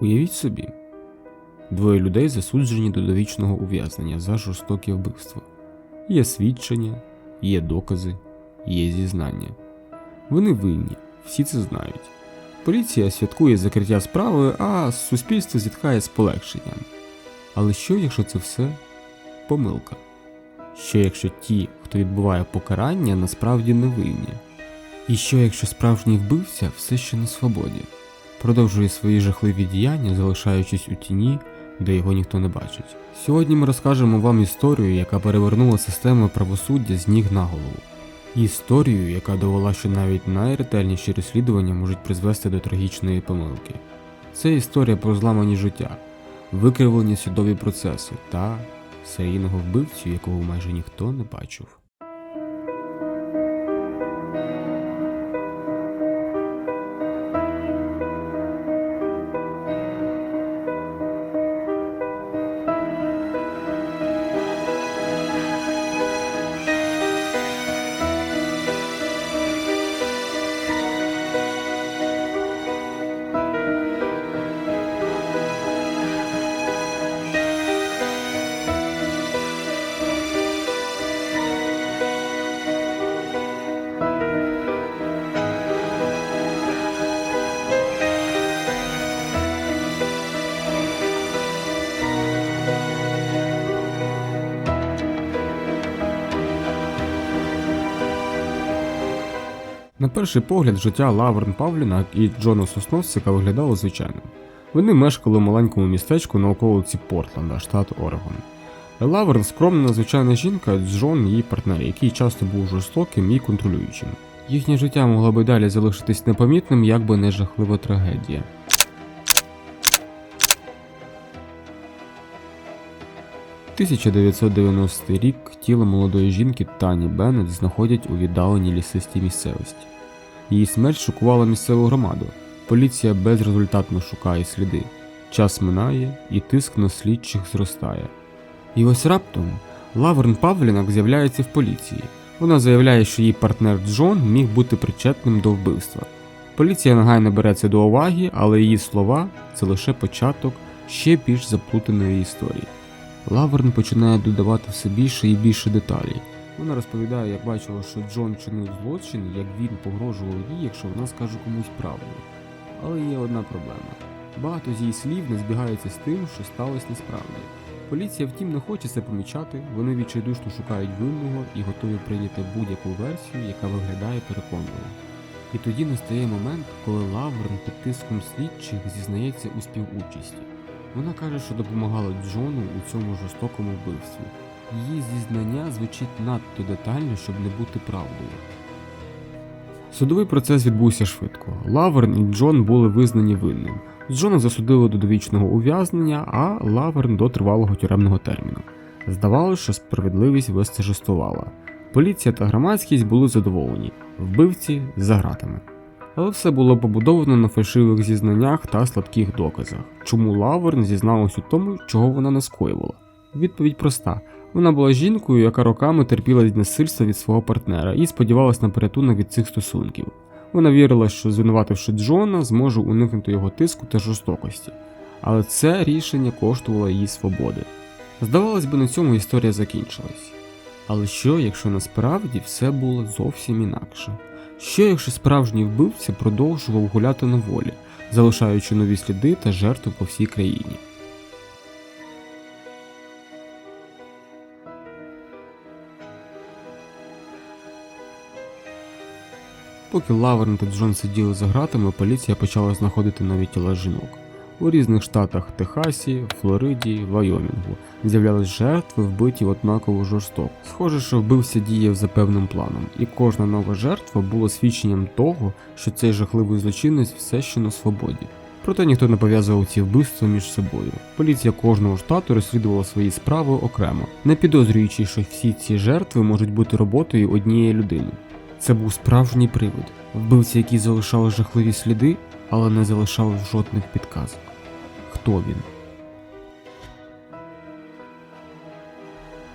Уявіть собі, двоє людей засуджені до довічного ув'язнення за жорстоке вбивство. Є свідчення, є докази, є зізнання. Вони винні, всі це знають. Поліція святкує закриття справи, а суспільство зітхає з полегшенням. Але що, якщо це все помилка? Що якщо ті, хто відбуває покарання, насправді не винні? І що якщо справжній вбивця все ще на свободі, продовжує свої жахливі діяння, залишаючись у тіні, де його ніхто не бачить? Сьогодні ми розкажемо вам історію, яка перевернула систему правосуддя з ніг на голову. Історію, яка довела, що навіть найретельніші розслідування можуть призвести до трагічної помилки. Це історія про зламані життя, викривлені судові процеси та серійного вбивцю, якого майже ніхто не бачив. На перший погляд, життя Лаверн Павліна і Джона Сосносика виглядало звичайним. Вони мешкали в маленькому містечку на околиці Портленда, штат Орегон. Лаверн скромна звичайна жінка, Джон її партнер, який часто був жорстоким і контролюючим. Їхнє життя могло би далі залишитись непомітним, якби не жахлива трагедія. – 1990 рік тіло молодої жінки Тані Беннет знаходять у віддаленій лісистій місцевості. Її смерть шокувала місцеву громаду. Поліція безрезультатно шукає сліди. Час минає, і тиск на слідчих зростає. І ось раптом Лаверн Павлінак з'являється в поліції. Вона заявляє, що її партнер Джон міг бути причетним до вбивства. Поліція негайно бере це до уваги, але її слова це лише початок ще більш заплутаної історії. Лаверн починає додавати все більше і більше деталей. Вона розповідає, як бачила, що Джон чинив злочин, як він погрожував їй, якщо вона скаже комусь правду. Але є одна проблема. Багато з її слів не збігається з тим, що сталося насправді. Поліція, втім, не хоче це помічати, вони відчайдушно шукають винного і готові прийняти будь-яку версію, яка виглядає переконливо. І тоді настає момент, коли Лаверн під тиском слідчих зізнається у співучасті. Вона каже, що допомагала Джону у цьому жорстокому вбивстві. Її зізнання звучить надто детально, щоб не бути правдою. Судовий процес відбувся швидко. Лаверн і Джон були визнані винним. Джона засудили до довічного ув'язнення, а Лаверн до тривалого тюремного терміну. Здавалося, що справедливість вестежестувала. Поліція та громадськість були задоволені, вбивці за гратами. Але все було побудовано на фальшивих зізнаннях та слабких доказах. Чому Лаверн зізналась у тому, чого вона не скоювала? Відповідь проста: вона була жінкою, яка роками терпіла насильство від свого партнера і сподівалась на порятунок від цих стосунків. Вона вірила, що звинувативши Джона, зможе уникнути його тиску та жорстокості. Але це рішення коштувало їй свободи. Здавалось би, на цьому історія закінчилась. Але що, якщо насправді все було зовсім інакше? Що якщо справжній вбивця продовжував гуляти на волі, залишаючи нові сліди та жертви по всій країні? Поки Лаверн та Джон сиділи за гратами, поліція почала знаходити нові тіла жінок. У різних штатах Техасі, Флориді, Вайомінгу з'являлись жертви, вбиті однаково жорстоко. Схоже, що вбивця діяв за певним планом, і кожна нова жертва була свідченням того, що цей жахливий злочинець все ще на свободі. Проте ніхто не пов'язував ці вбивства між собою. Поліція кожного штату розслідувала свої справи окремо, не підозрюючи, що всі ці жертви можуть бути роботою однієї людини. Це був справжній привид, вбивця, який залишав жахливі сліди, але не залишав жодних підказок. Хто він?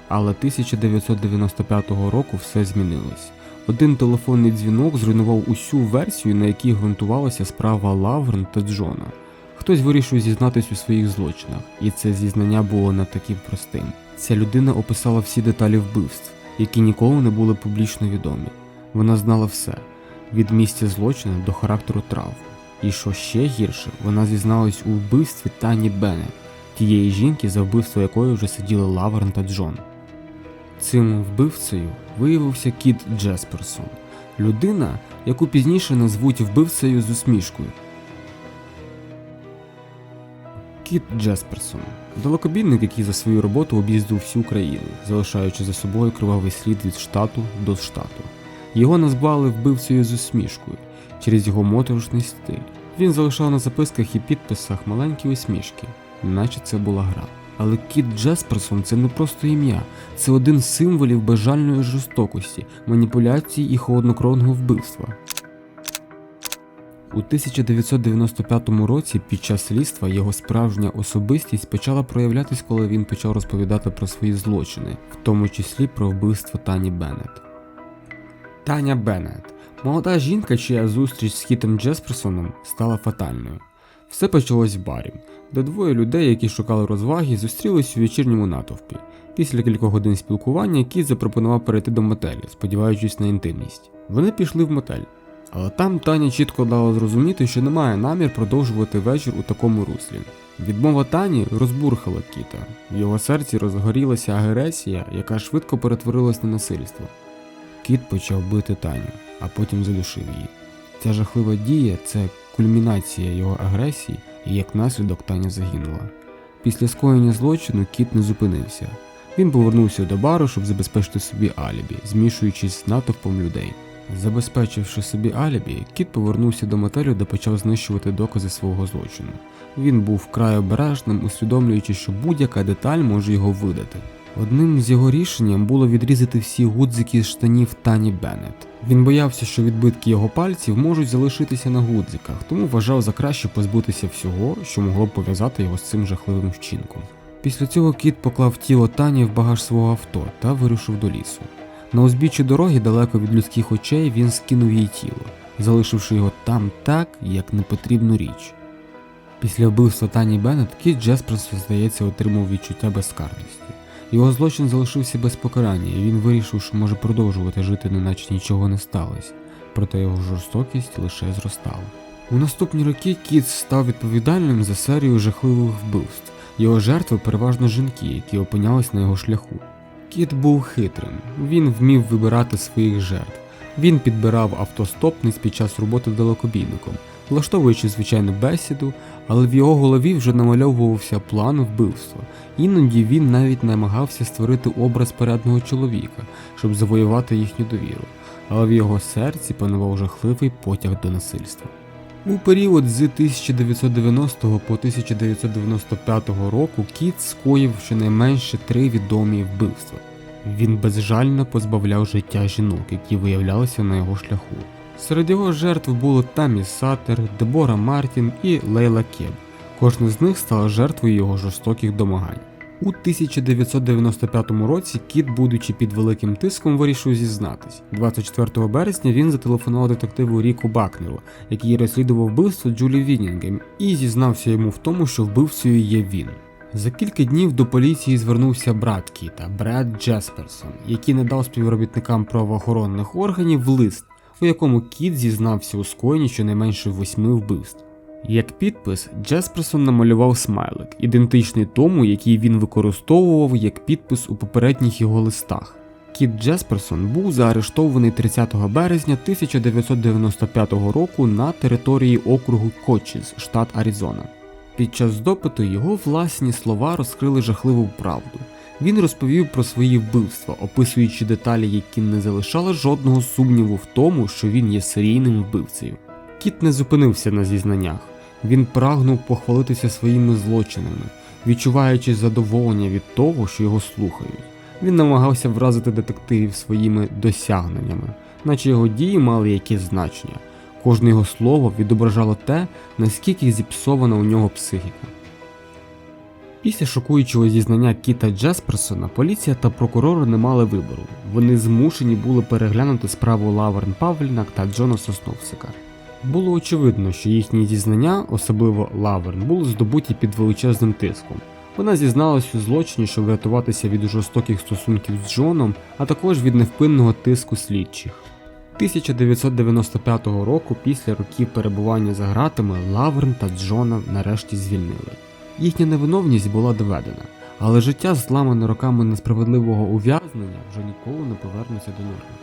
Але 1995 року все змінилось. Один телефонний дзвінок зруйнував усю версію, на якій ґрунтувалася справа Лаврен та Джона. Хтось вирішив зізнатись у своїх злочинах, і це зізнання було не таким простим. Ця людина описала всі деталі вбивств, які ніколи не були публічно відомі. Вона знала все від місця злочину до характеру травм. І що ще гірше, вона зізналась у вбивстві Тані Беннет, тієї жінки, за вбивство якої вже сиділи Лаверн та Джон. Цим вбивцею виявився Кіт Джесперсон, людина, яку пізніше назвуть вбивцею з усмішкою. Кіт Джесперсон далекобійник, який за свою роботу об'їздив всю країну, залишаючи за собою кривавий слід від штату до штату. Його назвали вбивцею з усмішкою через його моторошний стиль. Він залишав на записках і підписах маленькі усмішки, наче це була гра. Але Кіт Джесперсон це не просто ім'я, це один з символів безжальної жорстокості, маніпуляції і холоднокровного вбивства. У 1995 році під час слідства його справжня особистість почала проявлятись, коли він почав розповідати про свої злочини, в тому числі про вбивство Тані Беннет. Таня Беннет молода жінка, чия зустріч з Кітом Джесперсоном стала фатальною. Все почалось в барі, де двоє людей, які шукали розваги, зустрілись у вечірньому натовпі. Після кількох годин спілкування Кіт запропонував перейти до мотелю, сподіваючись на інтимність. Вони пішли в мотель. Але там Таня чітко дала зрозуміти, що немає намір продовжувати вечір у такому руслі. Відмова Тані розбурхала Кіта. В його серці розгорілася агресія, яка швидко перетворилась на насильство. Кіт почав бити Таню, а потім задушив її. Ця жахлива дія це кульмінація його агресії, і як наслідок Таня загинула. Після скоєння злочину кіт не зупинився. Він повернувся до бару, щоб забезпечити собі алібі, змішуючись з натовпом людей. Забезпечивши собі алібі, кіт повернувся до мотелю, де почав знищувати докази свого злочину. Він був вкрай обережним, усвідомлюючи, що будь-яка деталь може його видати. Одним з його рішенням було відрізати всі гудзики з штанів Тані Беннет. Він боявся, що відбитки його пальців можуть залишитися на гудзиках, тому вважав за краще позбутися всього, що могло б пов'язати його з цим жахливим вчинком. Після цього кіт поклав тіло Тані в багаж свого авто та вирушив до лісу. На узбіччі дороги, далеко від людських очей, він скинув її тіло, залишивши його там так, як непотрібну річ. Після вбивства Тані Беннет Кіт Джесперсон, здається, отримав відчуття безкарності. Його злочин залишився без покарання, і він вирішив, що може продовжувати жити, неначе нічого не сталося, проте його жорстокість лише зростала. У наступні роки Кіт став відповідальним за серію жахливих вбивств. Його жертви переважно жінки, які опинялись на його шляху. Кіт був хитрим, він вмів вибирати своїх жертв. Він підбирав автостопниць під час роботи далекобійником, влаштовуючи звичайну бесіду, але в його голові вже намальовувався план вбивства. Іноді він навіть намагався створити образ порядного чоловіка, щоб завоювати їхню довіру, але в його серці панував жахливий потяг до насильства. У період з 1990 по 1995 року Кіт скоїв щонайменше три відомі вбивства. Він безжально позбавляв життя жінок, які виявлялися на його шляху. Серед його жертв були Тамі Сатер, Дебора Мартін і Лейла Кеб. Кожна з них стала жертвою його жорстоких домагань. У 1995 році Кіт, будучи під великим тиском, вирішив зізнатись. 24 березня він зателефонував детективу Ріку Бакнеру, який розслідував вбивство Джулі Вінінгем, і зізнався йому в тому, що вбивцею є він. За кілька днів до поліції звернувся брат Кіта, Бред Джесперсон, який надав співробітникам правоохоронних органів лист, у якому Кіт зізнався у скоєнні щонайменше восьми вбивств. Як підпис, Джесперсон намалював смайлик, ідентичний тому, який він використовував як підпис у попередніх його листах. Кіт Джесперсон був заарештований 30 березня 1995 року на території округу Кочіс, штат Аризона. Під час допиту його власні слова розкрили жахливу правду. Він розповів про свої вбивства, описуючи деталі, які не залишали жодного сумніву в тому, що він є серійним вбивцею. Кіт не зупинився на зізнаннях. Він прагнув похвалитися своїми злочинами, відчуваючи задоволення від того, що його слухають. Він намагався вразити детективів своїми досягненнями, наче його дії мали якесь значення. Кожне його слово відображало те, наскільки зіпсована у нього психіка. Після шокуючого зізнання Кіта Джесперсона поліція та прокурори не мали вибору. Вони змушені були переглянути справу Лаверн Павлінак та Джона Сосновсика. Було очевидно, що їхні зізнання, особливо Лаверн, були здобуті під величезним тиском. Вона зізналась у злочині, щоб врятуватися від жорстоких стосунків з Джоном, а також від невпинного тиску слідчих. 1995 року, після років перебування за ґратами, Лаверн та Джона нарешті звільнили. Їхня невиновність була доведена, але життя, зламане роками несправедливого ув'язнення, вже ніколи не повернеться до норми.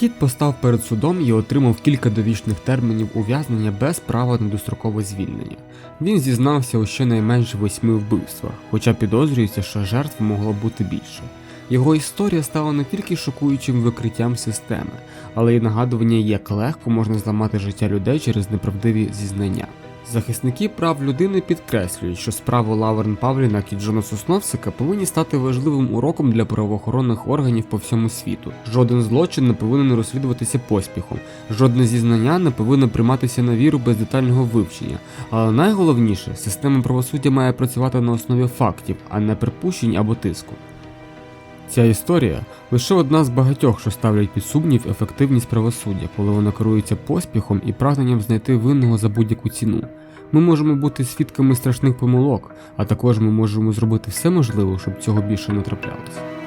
Кіт постав перед судом і отримав кілька довічних термінів ув'язнення без права на дострокове звільнення. Він зізнався у щонайменш восьми вбивствах, хоча підозрюється, що жертв могло бути більше. Його історія стала не тільки шокуючим викриттям системи, але й нагадування, як легко можна зламати життя людей через неправдиві зізнання. Захисники прав людини підкреслюють, що справи Лаверн Павліна і Джона Сосновсика повинні стати важливим уроком для правоохоронних органів по всьому світу. Жоден злочин не повинен розслідуватися поспіхом, жодне зізнання не повинно прийматися на віру без детального вивчення. Але найголовніше, система правосуддя має працювати на основі фактів, а не припущень або тиску. Ця історія лише одна з багатьох, що ставлять під сумнів ефективність правосуддя, коли вона керується поспіхом і прагненням знайти винного за будь-яку ціну. Ми можемо бути свідками страшних помилок, а також ми можемо зробити все можливе, щоб цього більше не траплялося.